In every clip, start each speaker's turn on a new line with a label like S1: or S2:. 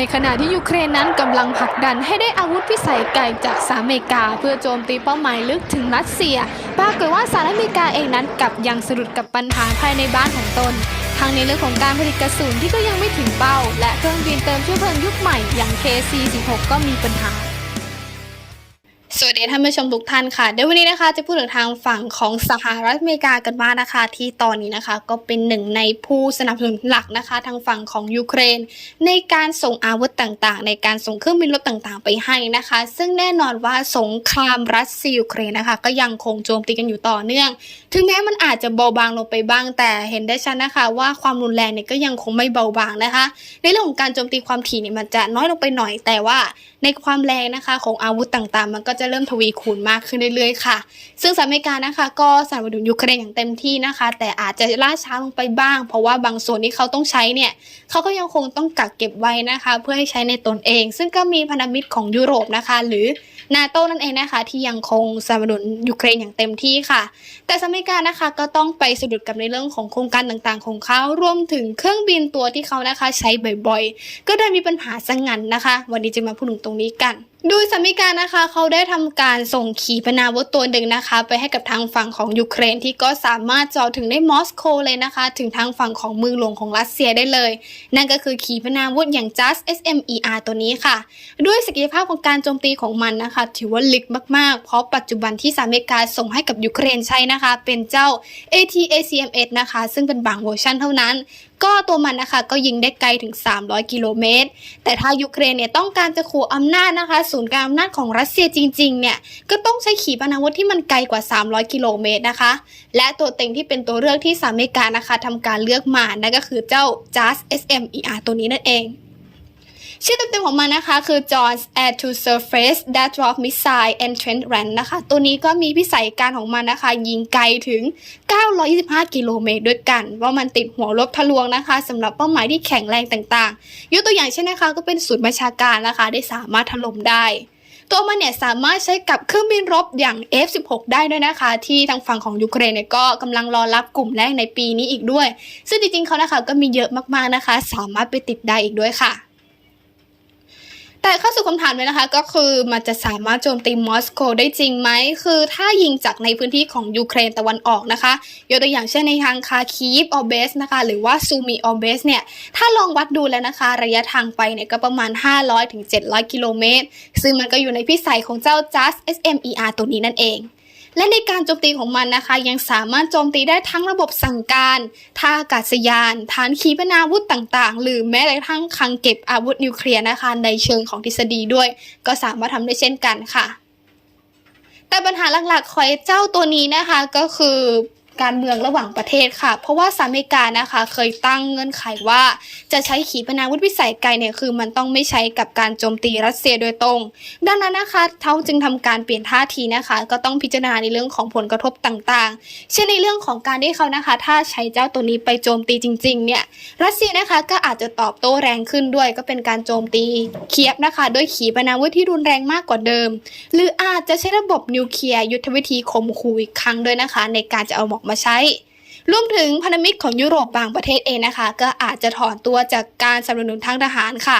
S1: ในขณะที่ยูเครนนั้นกำลังผลักดันให้ได้อาวุธพิสัยไกลจากสหรัฐอเมริกา เพื่อโจมตีเป้าหมายลึกถึงรัสเซีย ปรากฏว่าสหรัฐอเมริกาเองนั้นกลับยังสะดุดกับปัญหาภายในบ้านของตนทั้งในเรื่องของการผลิตกระสุนที่ก็ยังไม่ถึงเป้า และเครื่องบินเติมเชื้อเพลิงยุคใหม่อย่าง KC-16 ก็มีปัญหา สวัสดีท่านผู้ชมทุกท่านค่ะเดี๋ยววันนี้นะคะจะพูดถึงทางฝั่งของสหรัฐอเมริกากันบ้างนะคะ ที่ตอนนี้นะคะก็เป็นหนึ่งในผู้สนับสนุนหลักนะคะ ทางฝั่งของยูเครน ในการส่งอาวุธต่างๆ ในการส่งเครื่องบินรบต่างๆ ไปให้นะคะ ซึ่งแน่นอนว่าสงครามรัสเซียยูเครนนะคะ ก็ยังคงโจมตีกันอยู่ต่อเนื่อง ถึงแม้มันอาจจะเบาบางลงไปบ้าง แต่เห็นได้ชัดนะคะ ว่าความรุนแรงเนี่ยก็ยังคงไม่เบาบางนะคะ ในเรื่องของการโจมตีความถี่เนี่ยมันจะน้อยลงไปหน่อย แต่ว่าในความแรงนะคะของอาวุธต่างๆ มันก็จะเริ่มทวีคูณมากขึ้นเรื่อยๆค่ะ ซึ่งสหรัฐอเมริกานะคะ ก็สนับสนุนยูเครนอย่างเต็มที่นะคะ แต่อาจจะล่าช้าลงไปบ้าง เพราะว่าบางส่วนที่เขาต้องใช้เนี่ยเขาก็ยังคงต้องกักเก็บไว้นะคะ เพื่อให้ใช้ในตนเอง ซึ่งก็มีพันธมิตรของยุโรปนะคะ หรือนาโต้นั่นเองนะคะ ที่ยังคงสนับสนุนยูเครนอย่างเต็มที่ค่ะ แต่สหรัฐอเมริกานะคะก็ต้องไปสะดุดกับในเรื่องของโครงการต่างๆ ของเขารวมถึงเครื่องบินตัวที่เขานะคะ ใช้บ่อยๆ ก็ได้มีปัญหาสังงันนะคะ วันนี้จะมาพูดถึงตรงนี้กันโดยสหรัฐอเมริการนะคะเขาได้ทำการส่งขีปนาวุธตัวหนึ่งนะคะ ไปให้กับทางฝั่งของยูเครนที่ก็สามารถเจาะถึงได้มอสโกเลยนะคะ ถึงทางฝั่งของเมืองหลวงของรัสเซียได้เลย นั่นก็คือขีปนาวุธอย่าง JAS SMER ตัวนี้ค่ะ ด้วยศักยภาพของการโจมตีของมันนะคะ ถือว่าลึกมากๆ เพราะปัจจุบันที่สหรัฐอเมริกาส่งให้กับยูเครนใช้นะคะ เป็นเจ้า ATACMS นะคะ ซึ่งเป็นบางเวอร์ชันเท่านั้นก็ตัวมันนะคะก็ยิงได้ไกลถึง 300 กิโลเมตร แต่ถ้ายูเครนเนี่ยต้องการจะขู่อำนาจนะคะ ศูนย์กลางอำนาจของรัสเซียจริงๆเนี่ยก็ต้องใช้ขีปนาวุธที่มันไกลกว่า 300 กิโลเมตรนะคะ และตัวเต็งที่เป็นตัวเลือกที่สหรัฐอเมริกานะคะทำการเลือกมานั่นก็คือเจ้า JAS SMER ตัวนี้นั่นเอง ชื่อเต็มๆของมันนะคะ คือ John's Air to Surface That Drop Missile Entrant Ran นะคะ ตัวนี้ก็มีพิสัยการของมันนะคะ ยิงไกลถึง 925 กิโลเมตรด้วยกัน ว่ามันติดหัวรบทะลวงนะคะสำหรับเป้าหมายที่แข็งแรงต่างๆ ยกตัวอย่างเช่นนะคะ ก็เป็นศูนย์บัญชาการนะคะ ได้สามารถถล่มได้ตัวมันเนี่ยสามารถใช้กับเครื่องบินรบอย่าง F16 ได้ด้วยนะคะ ที่ทางฝั่งของยูเครนเนี่ยก็กำลังรอรับกลุ่มแรกในปีนี้อีกด้วย ซึ่งจริงๆเขานะคะก็มีเยอะมากๆนะคะ สามารถไปติดได้อีกด้วยค่ะ แต่เข้าสู่คำถามเลยนะคะ ก็คือมันจะสามารถโจมตีมอสโกได้จริงไหม คือถ้ายิงจากในพื้นที่ของยูเครนตะวันออกนะคะ ยกตัวอย่างเช่นในทางคาคีฟออเบสนะคะ หรือว่าซูมีออเบสเนี่ย ถ้าลองวัดดูแล้วนะคะ ระยะทางไปเนี่ยก็ประมาณ 500-700ถึง700กิโลเมตร ซึ่งมันก็อยู่ในพิสัยของเจ้า JAS SMER ตัวนี้นั่นเอง และในการโจมตีของมันนะคะ ยังสามารถโจมตีได้ทั้งระบบสั่งการท่าอากาศยาน ฐานขีปนาวุธต่างๆ หรือแม้กระทั่งคลังเก็บอาวุธนิวเคลียร์นะคะในเชิงของทฤษฎีด้วย ก็สามารถทำได้เช่นกันค่ะแต่ปัญหาหลักๆของเจ้าตัวนี้นะคะก็คือ การเมืองระหว่างประเทศค่ะ เพราะว่าสหรัฐอเมริกานะคะเคยตั้งเงื่อนไขว่า จะใช้ขีปนาวุธวิสัยไกลเนี่ยคือมันต้องไม่ใช้กับการโจมตีรัสเซียโดยตรง ดังนั้นนะคะเขาจึงทำการเปลี่ยนท่าทีนะคะ ก็ต้องพิจารณาในเรื่องของผลกระทบต่างๆ เช่นในเรื่องของการที่เขานะคะ ถ้าใช้เจ้าตัวนี้ไปโจมตีจริงๆเนี่ยรัสเซียนะคะก็อาจจะตอบโต้แรงขึ้นด้วยก็เป็นการโจมตีเคียบนะคะด้วยขีปนาวุธที่รุนแรงมากกว่าเดิม หรืออาจจะใช้ระบบนิวเคลียร์ยุทธวิธีข่มขู่อีกครั้งด้วยนะคะ ในการจะเอาหมอกมาใช้ รวมถึงพันธมิตรของยุโรปบางประเทศเองนะคะ ก็อาจจะถอนตัวจากการสนับสนุนทางทหารค่ะ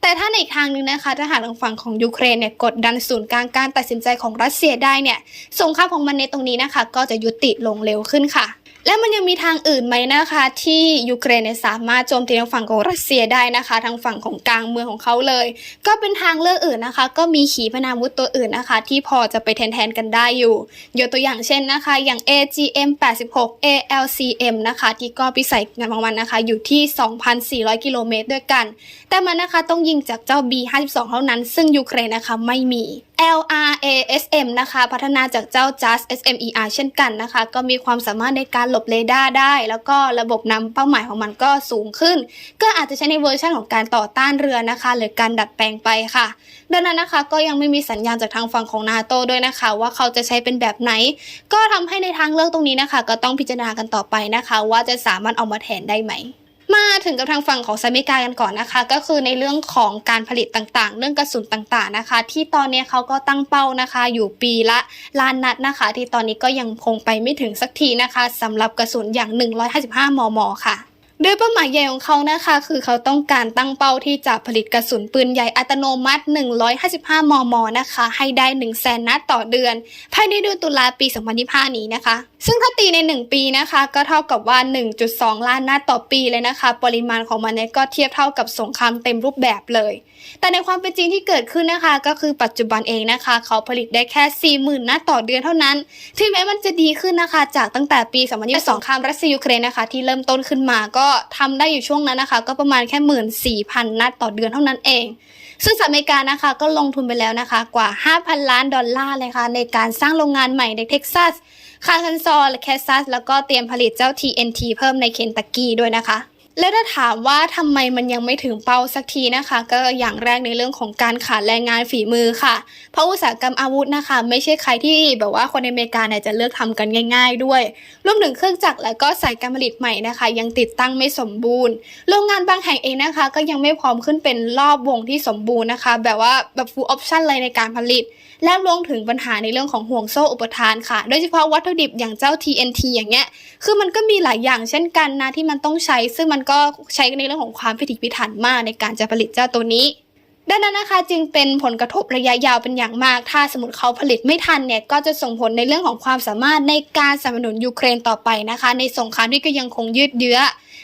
S1: แต่ถ้าในอีกทางหนึงนะคะทหารทางฝั่งของยูเครนเนี่ยกดดันศูนย์กลางการตัดสินใจของรัสเซียได้เนี่ยสงครามของมันในตรงนี้นะคะ ก็จะยุติลงเร็วขึ้นค่ะ และมันยังมีทางอื่นไหมนะคะ ที่ยูเครนสามารถโจมตีทางฝั่งของรัสเซียได้นะคะ ทางฝั่งของกลางเมืองของเขาเลย ก็เป็นทางเลือกอื่นนะคะ ก็มีขีปนาวุธตัวอื่นนะคะ ที่พอจะไปแทนๆกันได้อยู่ยกตัวอย่างเช่นนะคะ อย่าง AGM 86 ALCM นะคะ ที่ก็พิสัยงานของมันนะคะ อยู่ที่ 2,400 กิโลเมตรด้วยกัน แต่มันนะคะต้องยิงจากเจ้า B52 เท่านั้น ซึ่งยูเครนนะคะไม่มี ASM นะคะ พัฒนาจากเจ้า JAS SMER เช่นกันนะคะ ก็มีความสามารถในการหลบเรดาร์ได้ แล้วก็ระบบนำเป้าหมายของมันก็สูงขึ้น ก็อาจจะใช้ในเวอร์ชันของการต่อต้านเรือนะคะ หรือการดัดแปลงไปค่ะ ดังนั้นนะคะก็ยังไม่มีสัญญาณจากทางฝั่งของนาโตด้วยนะคะ ว่าเขาจะใช้เป็นแบบไหน ก็ทำให้ในทางเลือกตรงนี้นะคะ ก็ต้องพิจารณากันต่อไปนะคะ ว่าจะสามารถเอามาแทนได้ไหม มาถึงกับทางฝั่งของสหรัฐอเมริกากันก่อนนะคะ ก็คือในเรื่องของการผลิตต่างๆ เรื่องกระสุนต่างๆนะคะ ที่ตอนนี้เขาก็ตั้งเป้านะคะ อยู่ปีละล้านนัดนะคะ ที่ตอนนี้ก็ยังคงไปไม่ถึงสักทีนะคะสำหรับกระสุนอย่าง 155 มม ค่ะ โดยเป้าหมายใหญ่ของเขานะคะ คือเขาต้องการตั้งเป้าที่จะผลิตกระสุนปืนใหญ่อัตโนมัติ 155 มม นะคะ ให้ได้ 1 0 0 0 0แสนนัดต่อเดือน ภายในเดือนตุลาปี 2025 นี้นะคะ ซึ่งถ้าตีใน 1 ปีนะคะ ก็เท่ากับว่า 1.2 ล้านนัดต่อปีเลยนะคะ ปริมาณของมันเนี่ยก็เทียบเท่ากับสงครามเต็มรูปแบบเลย แต่ในความเป็นจริงที่เกิดขึ้นนะคะ ก็คือปัจจุบันเองนะคะ เขาผลิตได้แค่ 40,000 นัดต่อเดือนเท่านั้นถึงแม้มันจะดีขึ้นนะคะ จากตั้งแต่ปี 2022สงครามรัสเซียยูเครนนะคะ ที่เริ่มต้นขึ้นมาก็ทำได้อยู่ช่วงนั้นนะคะ ก็ประมาณแค่หมื่นสี่พันนัดต่อเดือนเท่านั้นเอง ซึ่งสหรัฐอเมริกานะคะก็ลงทุนไปแล้วนะคะกว่า 5,000 ล้านดอลลาร์เลยค่ะในการสร้างโรงงานใหม่ในเท็กซัสคาร์คันซอและแคสซัสแล้วก็เตรียมผลิตเจ้า TNT เพิ่มในเคนตักกี้ด้วยนะคะ แล้วถ้าถามว่าทำไมมันยังไม่ถึงเป้าสักทีนะคะ ก็อย่างแรกในเรื่องของการขาดแรงงานฝีมือค่ะ เพราะอุตสาหกรรมอาวุธนะคะ ไม่ใช่ใครที่แบบว่าคนในอเมริกาเนี่ยจะเลือกทำกันง่าย ๆ ด้วยรวมถึงเครื่องจักรและก็สายการผลิตใหม่นะคะ ยังติดตั้งไม่สมบูรณ์โรงงานบางแห่งเองนะคะ ก็ยังไม่พร้อมขึ้นเป็นรอบวงที่สมบูรณ์นะคะ แบบว่าแบบ full option เลยในการผลิต และรวมถึงปัญหาในเรื่องของห่วงโซ่อุปทานค่ะ โดยเฉพาะวัตถุดิบอย่างเจ้า TNT อย่างเงี้ยคือมันก็มีหลายอย่างเช่นกันนะที่มันต้องใช้ซึ่งมันก็ใช้ในเรื่องของความพิถีพิถันมากในการจะผลิตเจ้าตัวนี้ดังนั้นนะคะจึงเป็นผลกระทบระยะยาวเป็นอย่างมาก ถ้าสมมติเขาผลิตไม่ทันเนี่ย ก็จะส่งผลในเรื่องของความสามารถในการสนับสนุนยูเครนต่อไปนะคะ ในสงครามที่ก็ยังคงยืดเยื้อ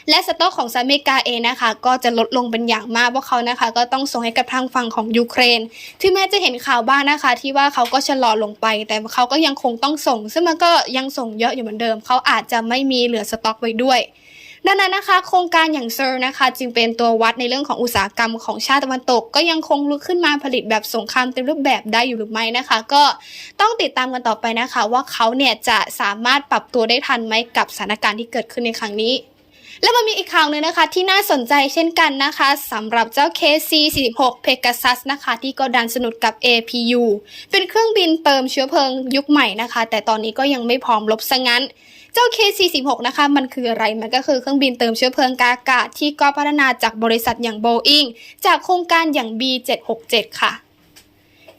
S1: และสต็อกของสหรัฐอเมริกาเองนะคะ ก็จะลดลงเป็นอย่างมากเพราะเขานะคะ ก็ต้องส่งให้กับทางฝั่งของยูเครนถึงแม้จะเห็นข่าวบ้างนะคะ ที่ว่าเขาก็ชะลอลงไป แต่เขาก็ยังคงต้องส่ง ซึ่งมันก็ยังส่งเยอะอยู่เหมือนเดิม เขาอาจจะไม่มีเหลือสต็อกไว้ด้วย ดังนั้นนะคะโครงการอย่างเซอร์นะคะจึงเป็นตัววัดในเรื่องของอุตสาหกรรมของชาติตะวันตก ก็ยังคงลุกขึ้นมาผลิตแบบสงครามเต็มรูปแบบได้อยู่หรือไม่นะคะ ก็ต้องติดตามกันต่อไปนะคะ ว่าเขาเนี่ยจะสามารถปรับตัวได้ทันไหมกับสถานการณ์ที่เกิดขึ้นในครั้งนี้แล้วมันมีอีกข่าวหนึ่งนะคะที่น่าสนใจเช่นกันนะคะสำหรับเจ้า KC-46 Pegasus นะคะ ที่ก็ดันสนุดกับ APU เป็นเครื่องบินเติมเชื้อเพลิงยุคใหม่นะคะ แต่ตอนนี้ก็ยังไม่พร้อมลบซะงั้น เจ้า KC-46 นะคะมันคืออะไรมันก็คือเครื่องบินเติมเชื้อเพลิงกากาศที่ก็พัฒนาจากบริษัทอย่างโบอิงจากโครงการอย่าง B767 ค่ะ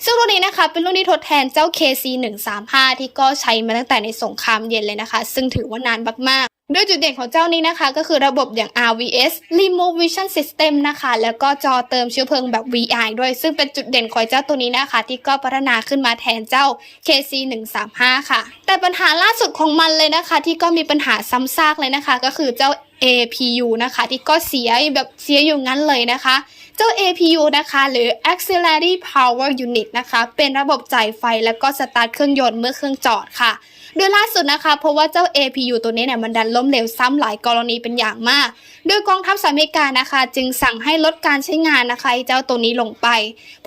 S1: ซึ่งรุ่นนี้นะคะเป็นรุ่นที่ทดแทนเจ้า KC135 ที่ก็ใช้มาตั้งแต่ในสงครามเย็นเลยนะคะ ซึ่งถือว่านานมาก ๆโดยจุดเด่นของเจ้านี้นะคะ ก็คือระบบอย่าง RVS Remote Vision System นะคะ แล้วก็จอเติมเชื้อเพลิงแบบ VI ด้วย ซึ่งเป็นจุดเด่นของเจ้าตัวนี้นะคะ ที่ก็พัฒนาขึ้นมาแทนเจ้า KC135 ค่ะ แต่ปัญหาล่าสุดของมันเลยนะคะ ที่ก็มีปัญหาซ้ำซากเลยนะคะ ก็คือเจ้า APU นะคะ ที่ก็เสียแบบเสียอยู่งั้นเลยนะคะ เจ้า APU นะคะ หรือ Auxiliary Power Unit นะคะ เป็นระบบจ่ายไฟแล้วก็สตาร์ทเครื่องยนต์เมื่อเครื่องจอดค่ะ โดยล่าสุดนะคะ เพราะว่าเจ้า APU ตัวนี้เนี่ยมันดันล้มเหลวซ้ำหลายกรณีเป็นอย่างมาก โดยกองทัพสหรัฐอเมริกานะคะ จึงสั่งให้ลดการใช้งานนะคะเจ้าตัวนี้ลงไป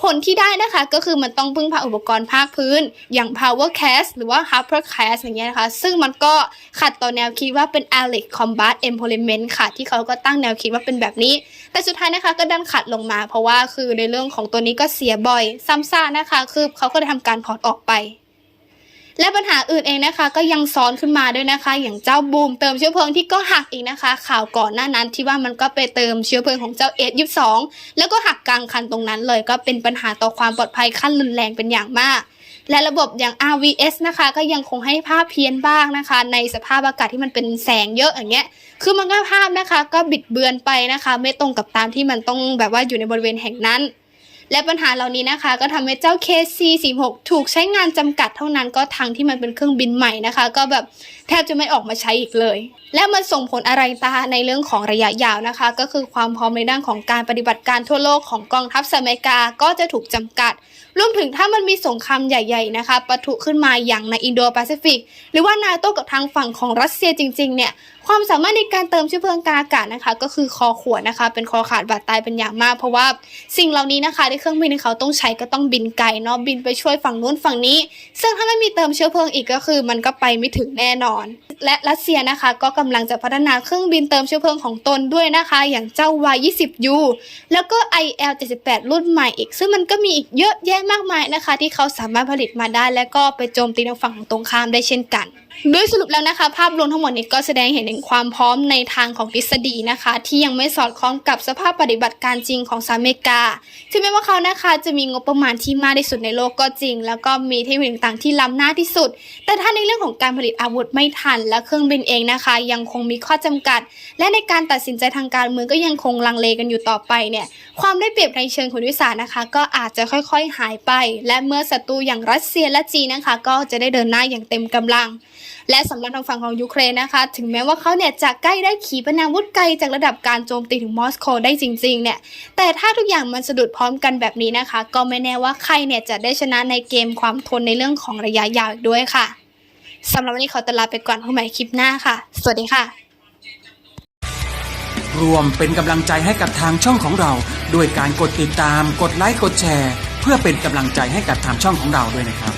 S1: ผลที่ได้นะคะก็คือมันต้องพึ่งพาอุปกรณ์ภาคพื้น อย่าง Power Cast หรือว่า Harper Cast อย่างเงี้ยนะคะ ซึ่งมันก็ขัดต่อแนวคิดว่าเป็น Allied Combat Employment ค่ะ ที่เขาก็ตั้งแนวคิดว่าเป็นแบบนี้ แต่สุดท้ายนะคะก็ดันขัดลงมา เพราะว่าคือในเรื่องของตัวนี้ก็เสียบ่อยซ้ำซากนะคะ คือเขาก็ได้ทำการถอดออกไป และปัญหาอื่นเองนะคะ ก็ยังซ้อนขึ้นมาด้วยนะคะ อย่างเจ้าบูมเติมเชื้อเพลิงที่ก็หักอีกนะคะ ข่าวก่อนหน้านั้นที่ว่ามันก็ไปเติมเชื้อเพลิงของเจ้าเอสยี่สองแล้วก็หักกลางคันตรงนั้นเลยก็เป็นปัญหาต่อความปลอดภัยขั้นรุนแรงเป็นอย่างมากและระบบอย่าง RVS นะคะ ก็ยังคงให้ภาพเพี้ยนบ้างนะคะ ในสภาพอากาศที่มันเป็นแสงเยอะอย่างเงี้ย คือมันก็ภาพนะคะ ก็บิดเบือนไปนะคะ ไม่ตรงกับตามที่มันต้องแบบว่าอยู่ในบริเวณแห่งนั้น และปัญหาเหล่านี้นะคะ ก็ทำให้เจ้า KC46 ถูกใช้งานจำกัดเท่านั้นก็ทางที่มันเป็นเครื่องบินใหม่นะคะ ก็แบบ แทบจะไม่ออกมาใช้อีกเลย และมันส่งผลอะไรตาในเรื่องของระยะยาวนะคะ ก็คือความพร้อมในด้านของการปฏิบัติการทั่วโลกของกองทัพสหรัฐอเมริกาก็จะถูกจำกัด รวมถึงถ้ามันมีสงครามใหญ่ ๆ นะคะปะทุขึ้นมาอย่างในอินโดแปซิฟิกหรือว่านาโต้กับทางฝั่งของรัสเซียจริง ๆ เนี่ยความสามารถในการเติมเชื้อเพลิงกาอากาศนะคะ ก็คือคอขวดนะคะ เป็นคอขาดบาดตายเป็นอย่างมาก เพราะว่าสิ่งเหล่านี้นะคะในเครื่องบินที่เขาต้องใช้ก็ต้องบินไกลเนาะบินไปช่วยฝั่งนู้นฝั่งนี้ ซึ่งถ้าไม่มีเติมเชื้อเพลิงอีกก็คือ มันก็ไปไม่ถึงแน่นอนและรัสเซียนะคะ ก็กำลังจะพัฒนาเครื่องบินเติมเชื้อเพลิงของตนด้วยนะคะ อย่างเจ้า Y20U แล้วก็ IL78 รุ่นใหม่อีก ซึ่งมันก็มีอีกเยอะแยะมากมายนะคะ ที่เขาสามารถผลิตมาได้ และก็ไปโจมตีทางฝั่งของตรงข้ามได้เช่นกันโดยสรุปแล้วนะคะ ภาพรวมทั้งหมดนี้ก็แสดงเห็นถึงความพร้อมในทางของทฤษฎีนะคะ ที่ยังไม่สอดคล้องกับสภาพปฏิบัติการจริงของสหรัฐอเมริกาถึงแม้ว่าเขานะคะจะมีงบประมาณที่มากที่สุดในโลกก็จริง แล้วก็มีเทคโนโลยีต่างๆที่ล้ำหน้าที่สุด แต่ถ้าในเรื่องของการผลิตอาวุธไม่ทัน และเครื่องบินเองนะคะ ยังคงมีข้อจำกัด และในการตัดสินใจทางการเมืองก็ยังคงลังเลกันอยู่ต่อไปเนี่ยความได้เปรียบในเชิงคุณวิสานะคะ ก็อาจจะค่อยๆหายไป และเมื่อศัตรูอย่างรัสเซียและจีนนะคะ ก็จะได้เดินหน้าอย่างเต็มกำลัง และสำหรับทางฝั่งของยูเครนนะคะ ถึงแม้ว่าเขาเนี่ยจะใกล้ได้ขีปนาวุธไกลจากระดับการโจมตีถึงมอสโกได้จริงๆเนี่ยแต่ถ้าทุกอย่างมันสะดุดพร้อมกันแบบนี้นะคะ ก็ไม่แน่ว่าใครเนี่ยจะได้ชนะในเกมความทนในเรื่องของระยะยาวอีกด้วยค่ะ สำหรับวันนี้ขอตวลาไปก่อนพบกันใหม่คลิปหน้าค่ะ สวัสดีค่ะ
S2: รวมเป็นกำลังใจให้กับทางช่องของเรา ด้วยการกดติดตาม กดไลค์ กดแชร์ เพื่อเป็นกำลังใจให้กับทางช่องของเราด้วยนะครับ